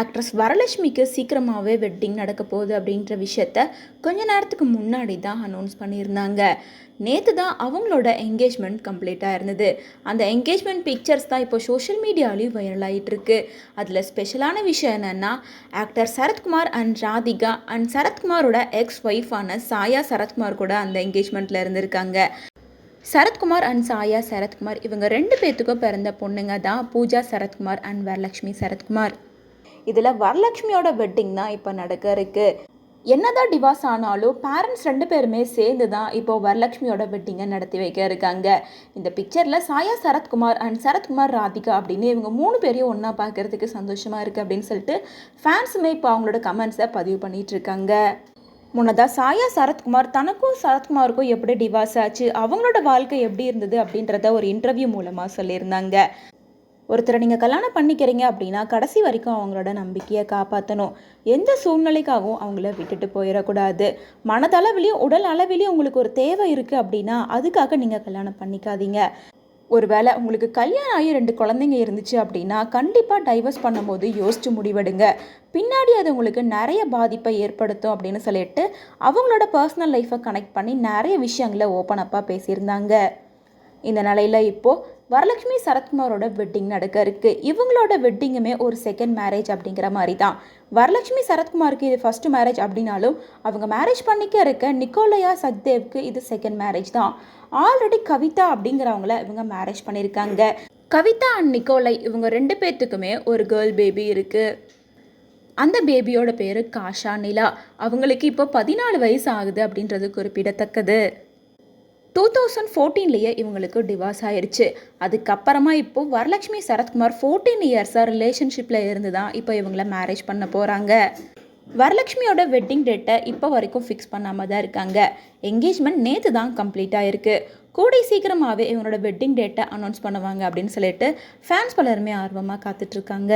Actress வரலட்சுமிக்கு சீக்கிரமாகவே wedding நடக்க போகுது அப்படின்ற விஷயத்த கொஞ்ச நேரத்துக்கு முன்னாடி தான் அனௌன்ஸ் பண்ணியிருந்தாங்க. நேற்று தான் அவங்களோட என்கேஜ்மெண்ட் கம்ப்ளீட்டாக இருந்தது. அந்த என்கேஜ்மெண்ட் பிக்சர்ஸ் தான் இப்போ சோஷியல் மீடியாலையும் வைரல் அதில் ஸ்பெஷலான விஷயம் என்னென்னா actor Sarathkumar and Radhika and சரத்குமாரோட ex ஒய்ஃபான சாயா சரத்குமார் கூட அந்த என்கேஜ்மெண்ட்டில் இருந்திருக்காங்க. சரத்குமார் அண்ட் சாயா சரத்குமார் இவங்க ரெண்டு பேர்த்துக்கும் பிறந்த பொண்ணுங்க தான் பூஜா சரத்குமார் அண்ட் வரலட்சுமி சரத்குமார். இதில் வரலட்சுமியோட வெட்டிங் தான் இப்போ நடக்க இருக்கு என்னதான் டிவாஸ் ஆனாலும் பேரண்ட்ஸ் ரெண்டு பேருமே சேர்ந்து தான் இப்போ வரலட்சுமியோட வெட்டிங்கை நடத்தி வைக்க இருக்காங்க இந்த பிக்சரில் சாயா சரத்குமார் அண்ட் சரத்குமார் ராதிகா அப்படின்னு இவங்க மூணு பேரையும் ஒன்றா பார்க்கறதுக்கு சந்தோஷமாக இருக்குது அப்படின்னு சொல்லிட்டு ஃபேன்ஸுமே இப்போ அவங்களோட கமெண்ட்ஸை பதிவு பண்ணிட்டு இருக்காங்க. முன்னதாக சாயா சரத்குமார் தனக்கும் சரத்குமாருக்கும் எப்படி டிவாஸ் ஆச்சு அவங்களோட வாழ்க்கை எப்படி இருந்தது அப்படின்றத ஒரு இன்டர்வியூ மூலமாக சொல்லியிருந்தாங்க. ஒருத்தரை நீங்கள் கல்யாணம் பண்ணிக்கிறீங்க அப்படின்னா கடைசி வரைக்கும் அவங்களோட நம்பிக்கையை காப்பாற்றணும் எந்த சூழ்நிலைக்காகவும் அவங்கள விட்டுட்டு போயிடக்கூடாது. மனதளவிலையும் உடல் அளவிலையும் உங்களுக்கு ஒரு தேவை இருக்குது அப்படின்னா அதுக்காக நீங்கள் கல்யாணம் பண்ணிக்காதீங்க. ஒருவேளை உங்களுக்கு கல்யாணம் ஆகி ரெண்டு குழந்தைங்க இருந்துச்சு அப்படின்னா கண்டிப்பாக டைவர்ஸ் பண்ணும்போது யோசிச்சு முடிவெடுங்க. பின்னாடி அது உங்களுக்கு நிறைய பாதிப்பை ஏற்படுத்தும் அப்படின்னு சொல்லிட்டு அவங்களோட பர்சனல் லைஃப்பை கனெக்ட் பண்ணி நிறைய விஷயங்களை ஓப்பன் அப்பாக பேசியிருந்தாங்க. இந்த நிலையில் இப்போது வரலட்சுமி சரத்குமாரோட வெட்டிங் நடக்க இருக்குது இவங்களோட வெட்டிங்குமே ஒரு செகண்ட் மேரேஜ் அப்படிங்கிற மாதிரி தான் வரலட்சுமி சரத்குமாருக்கு இது ஃபஸ்ட்டு மேரேஜ் அப்படின்னாலும் அவங்க மேரேஜ் பண்ணிக்க இருக்க நிக்கோலையா சக்தேவ்க்கு இது செகண்ட் மேரேஜ் தான். ஆல்ரெடி கவிதா அப்படிங்கிறவங்கள இவங்க மேரேஜ் பண்ணியிருக்காங்க கவிதா அண்ட் நிக்கோலை இவங்க ரெண்டு பேர்த்துக்குமே ஒரு கேர்ள் பேபி இருக்குது அந்த பேபியோட பேர் காஷா நிலா. அவங்களுக்கு இப்போ பதினாலு வயசு ஆகுது அப்படின்றது குறிப்பிடத்தக்கது. டூ தௌசண்ட் ஃபோர்டீன்லேயே இவங்களுக்கு டிவாஸ் ஆயிடுச்சு அதுக்கப்புறமா இப்போது வரலட்சுமி சரத்குமார் ஃபோர்டீன் இயர்ஸாக ரிலேஷன்ஷிப்பில் இருந்து தான் இப்போ இவங்கள மேரேஜ் பண்ண போகிறாங்க வரலட்சுமியோட வெட்டிங் டேட்டை இப்போ வரைக்கும் ஃபிக்ஸ் பண்ணாமல் தான் இருக்காங்க. என்கேஜ்மெண்ட் நேற்று தான் கம்ப்ளீட் ஆயிருக்கு. கூடி சீக்கிரமாகவே இவங்களோட வெட்டிங் டேட்டை அனௌன்ஸ் பண்ணுவாங்க அப்படின்னு சொல்லிட்டு ஃபேன்ஸ் பலருமே ஆர்வமாக காத்துட்ருக்காங்க